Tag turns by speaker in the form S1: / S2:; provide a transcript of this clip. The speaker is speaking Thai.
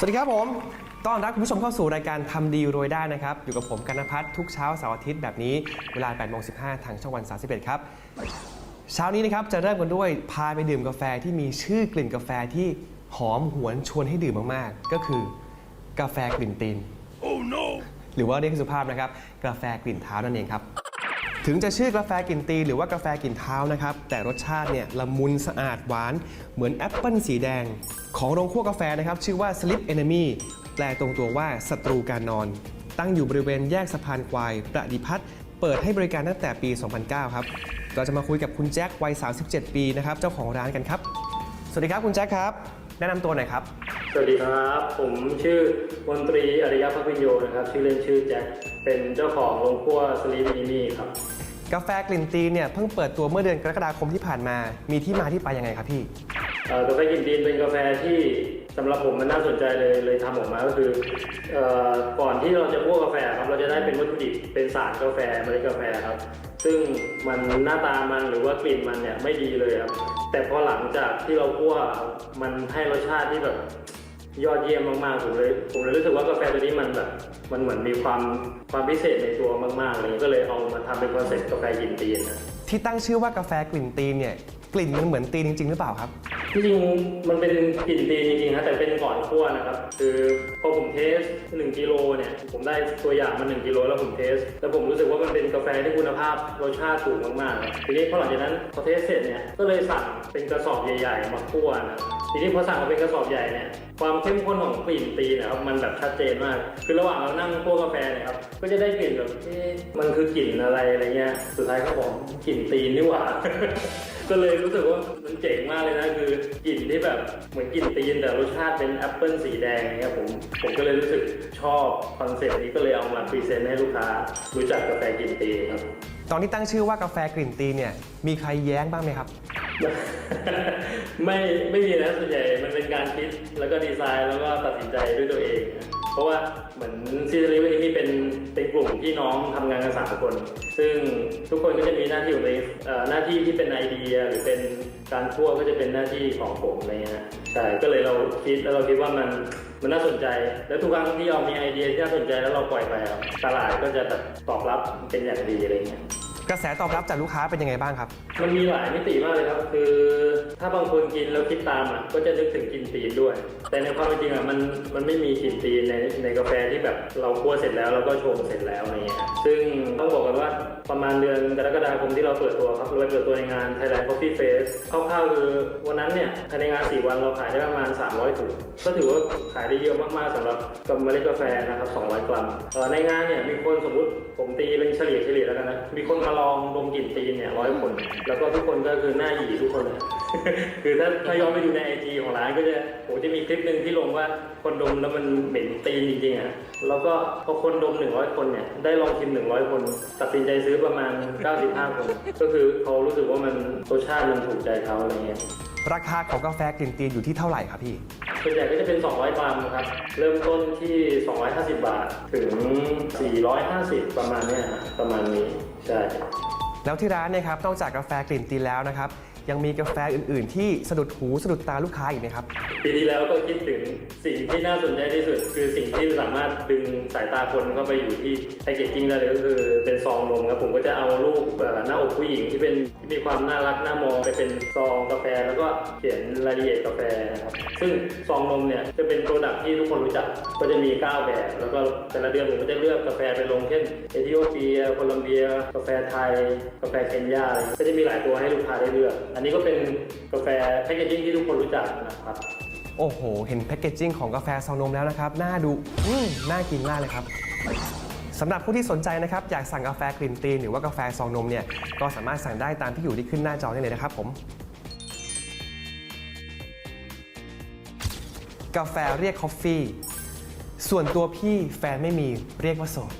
S1: สวัสดีครับผม ต้อนรับคุณผู้ชมเข้าสู่รายการทำดีรวยได้นะครับ อยู่กับผมกันนพัฒน์ทุกเช้าเสาร์อาทิตย์แบบนี้ เวลา8โมง15 ทางช่องวัน 31 ครับ เช้านี้นะครับจะเริ่มกันด้วยพาไปดื่มกาแฟที่มีชื่อกลิ่นกาแฟที่หอมหวนชวนให้ดื่มมากๆ ก็คือกาแฟกลิ่นตีนหรือว่าเรียกให้สุภาพนะครับ กาแฟกลิ่นเท้านั่นเองครับ ถึงจะชื่อกาแฟกลิ่นตีนหรือว่ากาแฟกลิ่นเท้านะครับ แต่รสชาติเนี่ยละมุนสะอาดหวาน เหมือนแอปเปิลสีแดง ของโรงคั่วกาแฟนะครับ ชื่อว่า Sleep Enemy แปลตรงตัวว่าศัตรูการนอน ตั้งอยู่บริเวณแยกสะพานควายประดิพัฒน์เปิดให้บริการตั้งแต่ปี 2009 ครับ เราจะมาคุยกับคุณแจ็ควัย 37 ปีนะครับ เจ้าของร้านกันครับ สวัสดีครับคุณแจ็คครับ แนะนำตัวหน่อยครับ
S2: สวัสดีครับ ผมชื่อมนตรีอริยพักพิญโยนะครับ ชื่อเล่นชื่อแจ็คเป็นเจ้าของโรงครัวสลีปอินี่ครับ
S1: กาแฟกลิ่นตีนเนี่ยเพิ่งเปิดตัวเมื่อเดือนกรกฎาคมที่ผ่านมา มีที่มาที่ไปยังไงครับพี่
S2: เอ่อกาแฟกินดีนเป็นกาแฟที่สำหรับผมมันน่าสนใจเลยเลยทำออกมาก็คือเอ่อก่อนที่เราจะคั่วกาแฟครับเราจะได้เป็นวัตถุดิบเป็นสารกาแฟเมล็ดกาแฟครับ ซึ่งมันหน้าตามันหรือว่ากลิ่นมันเนี่ยไม่ดีเลยครับแต่พอหลังจากที่เราคั่วครับมันให้รสชาติที่แบบ ยอดเยี่ยมมากๆผมเลยผมเลยรู้สึกว่ากาแฟตัวนี้มันแบบมันเหมือนมีความความพิเศษในตัวมากๆเลยก็เลยเอามาทำเป็นคอนเซ็ปต์กาแฟกลิ่นตีนนะ
S1: ที่ตั้งชื่อว่ากาแฟกลิ่นตีนเนี่ยกลิ่นมันเหมือนตีนจริง ๆ หรือเปล่าครับ
S2: จริงมันเป็นกลิ่นตีนจริงๆนะแต่เป็นก่อนคั่วนะครับ คือพอผมเทส 1กิโลเนี่ยผมได้ตัวอย่างมา 1กิโลแล้วผมเทส แล้วผมรู้สึกว่ามันเป็นกาแฟที่คุณภาพรสชาติสูงมากๆทีนี้พอหลังจากนั้นพอเทสเสร็จเนี่ยก็เลยสั่งเป็นกระสอบใหญ่ ๆ มาคั่วนะทีนี้พอสั่งมาเป็นกระสอบใหญ่เนี่ยความเข้มข้นของกลิ่นตีนนะครับมันแบบชัดเจนมาก คือระหว่างเรานั่งคั่วกาแฟเนี่ยครับก็จะได้กลิ่นแบบเอ๊ะมันคือกลิ่นอะไรอะไรเงี้ยสุดท้ายก็บอกกลิ่นตีนนี่หว่าก็เลยรู้สึกว่ามันเจ๋งมากเลยนะคือกลิ่นที่แบบเหมือนกลิ่นตีนแต่รสชาติเป็นแอปเปิลสีแดงอย่างเงี้ยผมผมก็เลยรู้สึกชอบคอนเซ็ปต์นี้ก็เลยเอามาพรีเซนต์ให้ลูกค้า รู้จักกาแฟกลิ่นตีนครับ
S1: ตอนที่ตั้งชื่อว่ากาแฟกลิ่นตีนเนี่ยมีใครแย้งบ้างไหมครับ
S2: ไม่ไม่มีนะส่วนใหญ่มันเป็นการคิดแล้วก็ดีไซน์แล้วก็ตัดสินใจด้วยตัวเองนะเพ ราะว่าเหมือนซีรีส์วันนี้มีเป็นเป็นกลุ่มพี่น้องทำงานกันสามคน ซึ่งทุกคนก็จะมีหน้าที่องตัวเองเอ่อหน้าที่ที่เป็นไอเดียหรือเป็นการทั่วก็จะเป็นหน้าที่ของผมอะไรเงี้ยใช่ก็เลยเราคิดแล้วเราคิดว่ามันมันน่าสนใจ แล้วทุกครั้งที่เรามีไอเดียที่น่าสนใจแล้วเราปล่อยไปตลาดก็จะแบบตอบรับเป็นอย่างดีอะไรเงี้ย
S1: กระแสตอบรับจากลูกค้าเป็นยังไงบ้างครับ
S2: มันมีหลายมิติมากเลยครับ คือ ถ้าบางคนกินแล้วคิดตามอะก็จะนึกถึงกลินตีนด้วย แต่ในความเป็นจริงอะมันมันไม่มีกลิ่นตีนในในกาแฟที่แบบเราคั่วเสร็จแล้วแล้วก็ชงเสร็จแล้วอะไรเงี้ยซึ่งต้องบอกกันว่าประมาณเดือนกรกฎาคมที่เราเปิดตัวครับเราเปิดตัวในงาน Thailand Coffee Fest คร่าวๆคือวันนั้นเนี่ยภายในงาน 4 วันเราขายได้ประมาณ 300ถุงก็ถือว่าขายได้เยอะมากๆสำหรับกับเมล็ดกาแฟนะครับ200 กรัมเอ่อในงานเนี่ยมีคนสมมติผมตีเป็นเฉลี่ยเฉลี่ยแล้วกันนะมีคนมาลองดมกลิ่นตีนเนี่ยร้อยคน แล้วก็ทุกคนก็คือหน้าหยีทุกคนเลย คือถ้าถ้าย้อนไปดูในไอจีของร้านก็จะโหจะมีคลิปหนึ่งที่ลงว่าคนดมแล้วมันเหม็นตีนจริงๆอะ แล้วก็พอคนดม 100 คนเนี่ยได้ลองชิม 100 คน ตัดสินใจซื้อประมาณ 95 คน ก็คือเขารู้สึกว่ามันรสชาติมันถูกใจเขาอะไรเงี้ย
S1: ราคาของกาแฟกลิ่นตีนอยู่ที่เท่าไหร่ครับพี่
S2: ส่วนใหญ่ก็จะเป็น 200 กรัมครับ เริ่มต้นที่ 250 บาท ถึง 450 ประมาณเนี้ยฮะประมาณนี้ ใช่
S1: แล้วที่ร้านเนี่ยครับนอกจากกาแฟกลิ่นตีนแล้วนะครับ ยังมีกาแฟอื่น ๆ ที่สะดุดหูสะดุดตาลูกค้าอีกไหมครับ
S2: ปีที่แล้วก็คิดถึงสิ่งที่น่าสนใจที่สุด คือสิ่งที่สามารถดึงสายตาคนเข้าไปอยู่ที่แพคเกจจิ้งได้เลยก็คือเป็นซองนมครับผมก็จะเอารูปหน้าอกผู้หญิงที่เป็นที่มีความน่ารักน่ามองไปเป็นซองกาแฟแล้วก็เขียนรายละเอียดกาแฟนะครับซึ่งซองนมเนี่ยจะเป็นโปรดักที่ทุกคนรู้จักก็จะมี 9 แบบ แล้วก็แต่ละเดือนผมก็จะเลือกกาแฟไปลงเช่นเอธิโอเปียโคลัมเบีย กาแฟไทย กาแฟเคนยาอะไรก็จะมีหลายตัวให้ลูกค้าได้เลือกอันนี้ก็เป็นกาแฟแพคเกจจิ้งที่ทุกคนรู้จักนะครับ
S1: โอ้โห เห็นแพคเกจจิ้งของกาแฟซองนมแล้วนะครับ น่าดูอืมน่ากินมากเลยครับสำหรับผู้ที่สนใจนะครับ อยากสั่งกาแฟกลิ่นตีนหรือว่ากาแฟซองนมเนี่ย ก็สามารถสั่งได้ตามที่อยู่ที่ขึ้นหน้าจอได้เลยนะครับผม กาแฟเรียกคอฟฟี่ ส่วนตัวพี่แฟนไม่มีเรียกว่าโสด